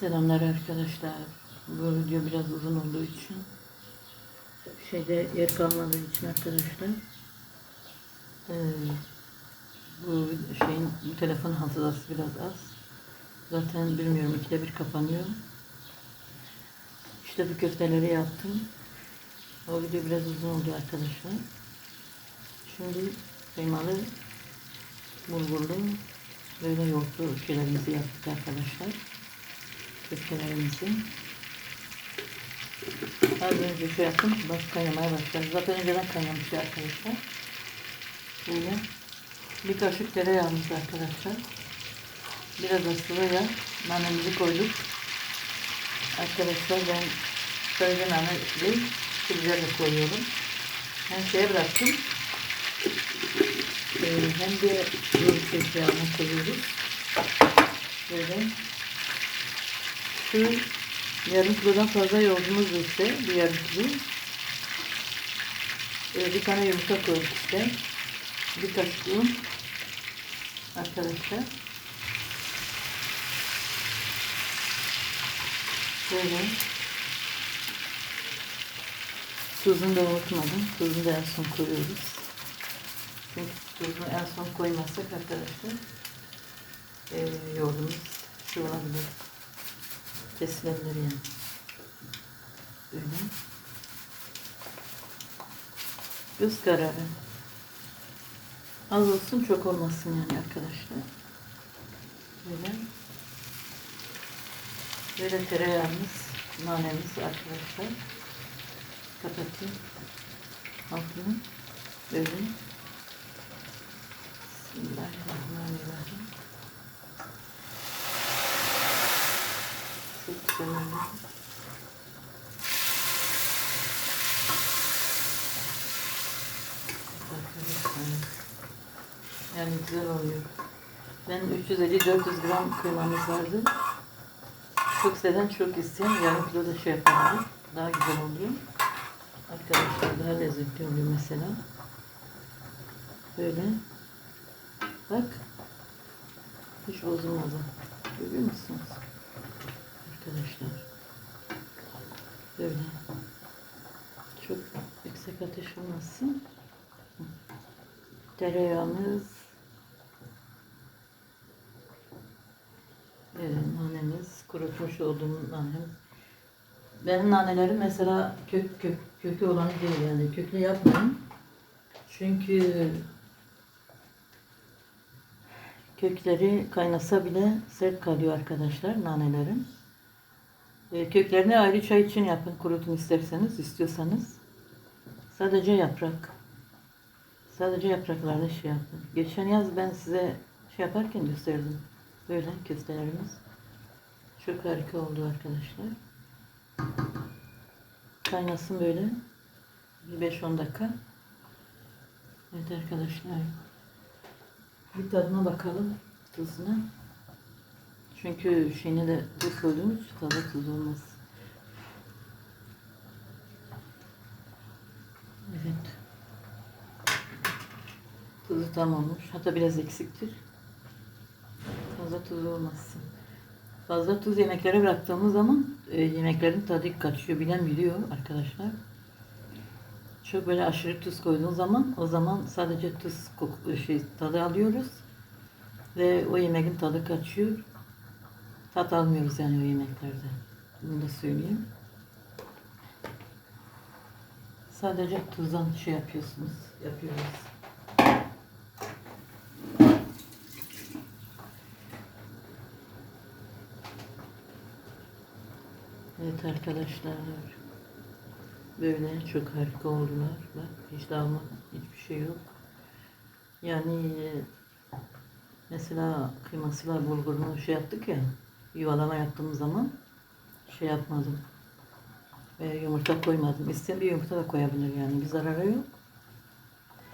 Selamlar arkadaşlar. Bu video biraz uzun olduğu için şeyde yer kalmadığı için arkadaşlar eee, bu şeyin bu telefonun hafızası biraz az. Zaten bilmiyorum ikide bir kapanıyor. İşte bu köfteleri yaptım. O video biraz uzun oldu arkadaşlar. Şimdi kıymalı bulgurlu böyle yoğurtlu şeylerimizi yaptık arkadaşlar köftelerimizi. Az önce şey yaptım, baş kaynamaya başladı. Zaten önceden kaynamıştı arkadaşlar. Böyle bir kaşık tereyağımız arkadaşlar. Biraz da sıvı nanemizi koyduk. Arkadaşlar ben sadece nane değil, biber de koyuyorum. Hem şeye bıraktım, ee, hem de yoğurt tereyağını koyuyoruz. Böyle şu yarım kilodan fazla yoğurdumuz ise bir yarım kilo. Ee, bir tane yumurta koyduk işte. Bir kaşık un. Arkadaşlar. Böyle. Tuzunu da unutmadım. Tuzunu da en son koyuyoruz. Çünkü tuzunu en son koymazsak arkadaşlar ee, yoğurdumuz olabilir kesilebilir yani. Böyle. Göz kararı. Az olsun çok olmasın yani arkadaşlar. Böyle. Böyle tereyağımız, nanemiz arkadaşlar. Kapatayım. Altını. Böyle. Bismillahirrahmanirrahim. Çok güzel olmuş. Arkadaşlar. Yani güzel oluyor. Ben 350-400 gram kıymamız vardı. Çok seven çok isteyen yarım kilo da şey yapardım. Daha güzel oluyor. Arkadaşlar daha lezzetli oluyor mesela. Böyle. Bak. Hiç bozulmadı. Görüyor musunuz? Arkadaşlar. Böyle. Çok yüksek ateş olmasın. Tereyağımız. Evet, nanemiz. Kurutmuş olduğum nanem. Benim nanelerim mesela kök, kök, kökü olanı değil yani. Köklü yapmayın. Çünkü kökleri kaynasa bile sert kalıyor arkadaşlar nanelerin. E, köklerini ayrı çay için yapın. Kurutun isterseniz, istiyorsanız. Sadece yaprak. Sadece yapraklarda şey yapın. Geçen yaz ben size şey yaparken gösterdim. Böyle köftelerimiz. Çok harika oldu arkadaşlar. Kaynasın böyle. Bir 5-10 dakika. Evet arkadaşlar. Bir tadına bakalım. Tuzuna. Çünkü şeyine de tuz koyduğumuz fazla tuz olmaz. Evet. Tuzu tam olmuş. Hatta biraz eksiktir. Fazla tuz olmasın. Fazla tuz yemeklere bıraktığımız zaman e, yemeklerin tadı kaçıyor. Bilen biliyor arkadaşlar. Çok böyle aşırı tuz koyduğun zaman o zaman sadece tuz şey, tadı alıyoruz. Ve o yemeğin tadı kaçıyor. Tat almıyoruz yani o yemeklerde. Bunu da söyleyeyim. Sadece tuzdan şey yapıyorsunuz. Yapıyoruz. Evet arkadaşlar. Böyle çok harika oldular. Bak hiç dağılma hiçbir şey yok. Yani e, mesela kıymasıyla bulgurunu şey yaptık ya yuvalama yaptığım zaman şey yapmadım. E, yumurta koymadım. İsteyen bir yumurta da koyabilir yani. Bir zararı yok.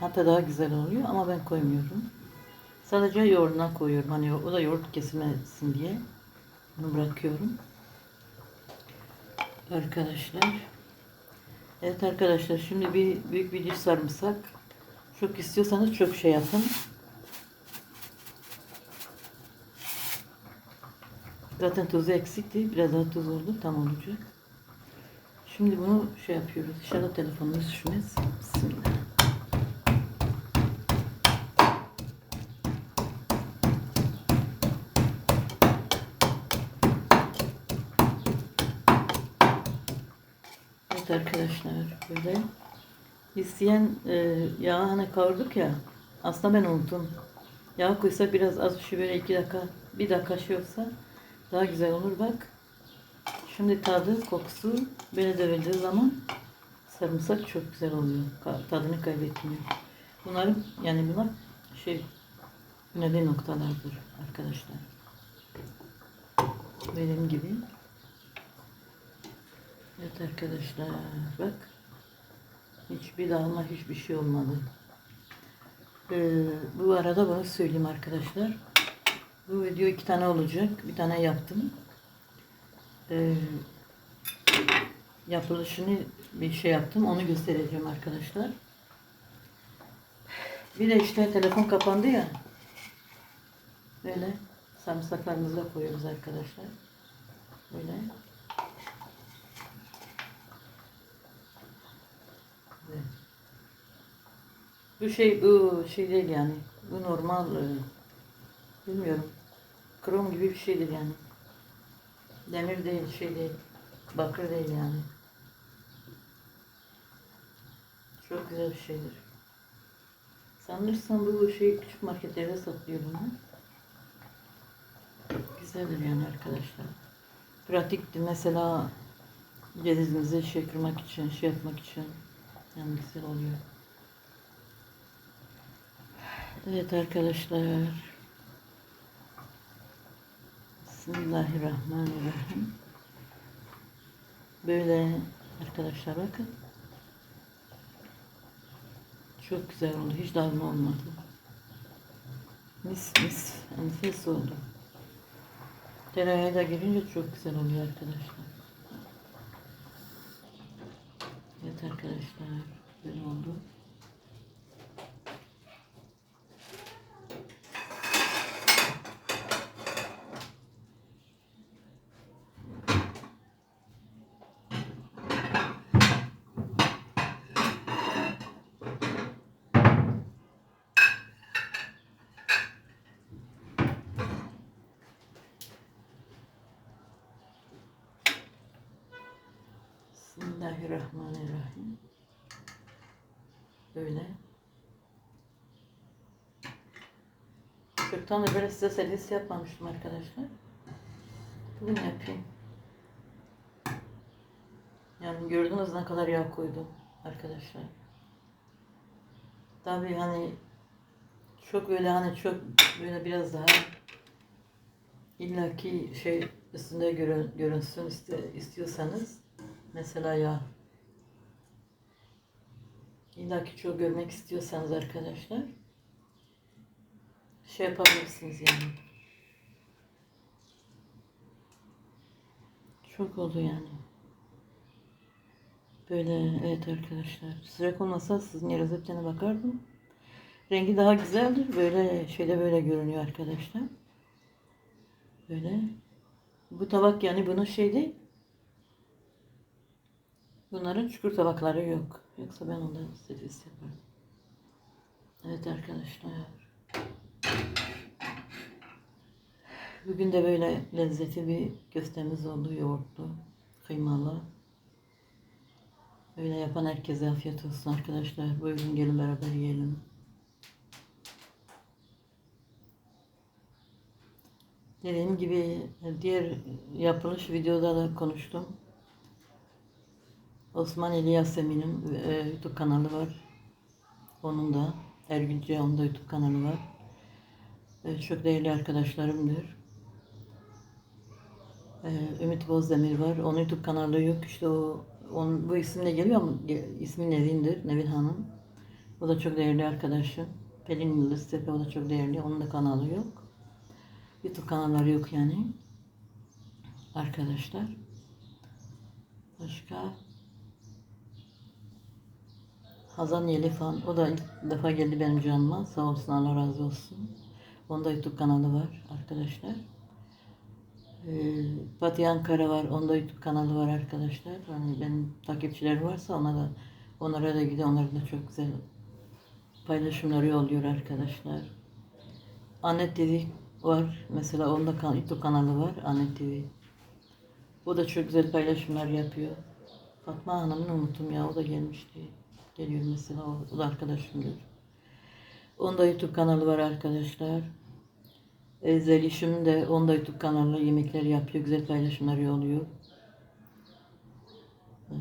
Hatta daha güzel oluyor ama ben koymuyorum. Sadece yoğurduna koyuyorum. Hani o da yoğurt kesilmesin diye. Bunu bırakıyorum. Arkadaşlar. Evet arkadaşlar şimdi bir büyük bir diş sarımsak. Çok istiyorsanız çok şey yapın. Zaten tuzu eksikti. Biraz daha tuz oldu. Tam olacak. Şimdi bunu şey yapıyoruz. İnşallah telefonumuz düşmez. Bismillah. Evet arkadaşlar böyle isteyen e, yağı hani kavurduk ya aslında ben unuttum. Yağ koysak biraz az bir şey böyle iki dakika bir dakika şey olsa daha güzel olur bak. Şimdi tadı kokusu böyle dövüldüğü zaman sarımsak çok güzel oluyor. Tadını kaybetmiyor. Bunların yani bunlar şey önemli noktalardır arkadaşlar. Benim gibi. Evet arkadaşlar bak. Hiçbir dağılma hiçbir şey olmadı. Ee, bu arada bunu söyleyeyim arkadaşlar. Bu video iki tane olacak. Bir tane yaptım. Ee, yapılışını bir şey yaptım. Onu göstereceğim arkadaşlar. Bir de işte telefon kapandı ya. Böyle sarımsaklarımızı da koyuyoruz arkadaşlar. Böyle. Bu şey bu şey değil yani. Bu normal e, bilmiyorum. Krom gibi bir şeydir yani. Demir değil, şey değil. Bakır değil yani. Çok güzel bir şeydir. Sanırsam bu şey küçük marketlerde satılıyor bunu. Güzeldir yani arkadaşlar. Pratikti mesela cevizimizi şey kırmak için, şey yapmak için. Yani güzel oluyor. Evet arkadaşlar. Bismillahirrahmanirrahim. Böyle arkadaşlar bakın. Çok güzel oldu. Hiç dağılma olmadı. Mis mis. Enfes oldu. Tereyağı da girince çok güzel oluyor arkadaşlar. Evet arkadaşlar. Böyle oldu. Bismillahirrahmanirrahim. Böyle. Çoktan da böyle size servis yapmamıştım arkadaşlar. Bugün yapayım. Yani gördünüz ne kadar yağ koydum arkadaşlar. Tabii hani çok böyle hani çok böyle biraz daha illaki şey üstünde görün, görünsün iste, istiyorsanız mesela ya illaki çok görmek istiyorsanız arkadaşlar şey yapabilirsiniz yani. Çok oldu yani. Böyle evet arkadaşlar. Sıcak olmasa sizin bir tane bakardım. Rengi daha güzeldir. Böyle şöyle böyle görünüyor arkadaşlar. Böyle. Bu tabak yani bunun şey değil. Bunların çukur tabakları yok. Yoksa ben ondan servis yapardım. Evet arkadaşlar. Bugün de böyle lezzetli bir köftemiz oldu. Yoğurtlu, kıymalı. Öyle yapan herkese afiyet olsun arkadaşlar. Buyurun gelin beraber yiyelim. Dediğim gibi diğer yapılış videoda da konuştum. Osman Ali Yasemin'in e, YouTube kanalı var. Onun da Ergün Cihan'ın da YouTube kanalı var. E, çok değerli arkadaşlarımdır. E, Ümit Bozdemir var. Onun YouTube kanalı yok. İşte o onun, bu isimle geliyor ge- ismi Nevin'dir. Nevin Hanım. O da çok değerli arkadaşım. Pelin Yıldız Tepe o da çok değerli. Onun da kanalı yok. YouTube kanalları yok yani. Arkadaşlar. Başka Hazan Yelifan. O da ilk defa geldi benim canıma. Sağ olsun Allah razı olsun. Onda YouTube kanalı var arkadaşlar. Ee, Fatih Ankara var. Onda YouTube kanalı var arkadaşlar. Hani benim takipçilerim varsa ona da onlara da gidiyor. Onların da çok güzel paylaşımları yolluyor arkadaşlar. Anne TV var. Mesela onda kan- YouTube kanalı var. Anne TV. O da çok güzel paylaşımlar yapıyor. Fatma Hanım'ın umutum ya o da gelmişti. Geliyor mesela o, o da arkadaşımdır. Onda YouTube kanalı var arkadaşlar. Zelişim de onda YouTube kanalı yemekler yapıyor. Güzel paylaşımlar oluyor. E,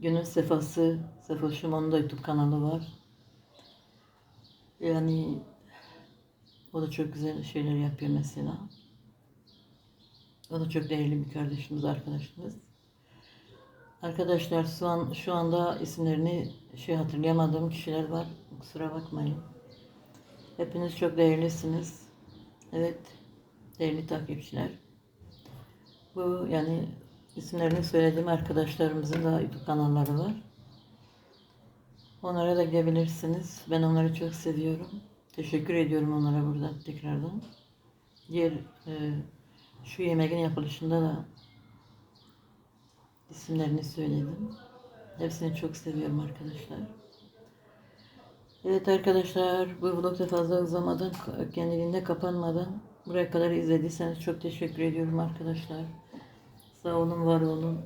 Günün Sefası, Sefoşum onun da YouTube kanalı var. Yani o da çok güzel şeyler yapıyor mesela. O da çok değerli bir kardeşimiz, arkadaşımız. Arkadaşlar şu an şu anda isimlerini şey hatırlayamadığım kişiler var. Kusura bakmayın. Hepiniz çok değerlisiniz. Evet, değerli takipçiler. Bu yani isimlerini söylediğim arkadaşlarımızın da YouTube kanalları var. Onlara da gidebilirsiniz. Ben onları çok seviyorum. Teşekkür ediyorum onlara burada tekrardan. Diğer e, şu yemeğin yapılışında da isimlerini söyledim. Hepsini çok seviyorum arkadaşlar. Evet arkadaşlar bu vlogda fazla uzamadan kendiliğinde kapanmadan buraya kadar izlediyseniz çok teşekkür ediyorum arkadaşlar. Sağ olun var olun.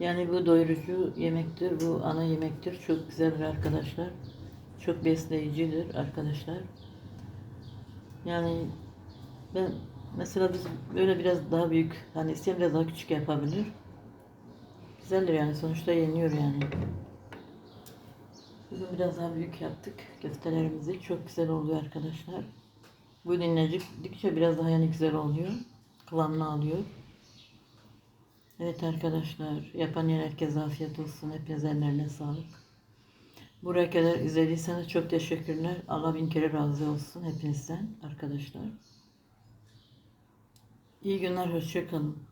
Yani bu doyurucu yemektir, bu ana yemektir. Çok güzeldir arkadaşlar. Çok besleyicidir arkadaşlar. Yani ben mesela biz böyle biraz daha büyük, hani isteyen biraz daha küçük yapabilir. Güzeldir yani sonuçta yeniyor yani. Bugün biraz daha büyük yaptık köftelerimizi. Çok güzel oluyor arkadaşlar. Bu dinledikçe biraz daha yani güzel oluyor. Kıvamını alıyor. Evet arkadaşlar, yapan yer herkese afiyet olsun. Hepiniz ellerine sağlık. Buraya kadar izlediyseniz çok teşekkürler. Allah bin kere razı olsun hepinizden arkadaşlar. İyi günler, hoşça kalın.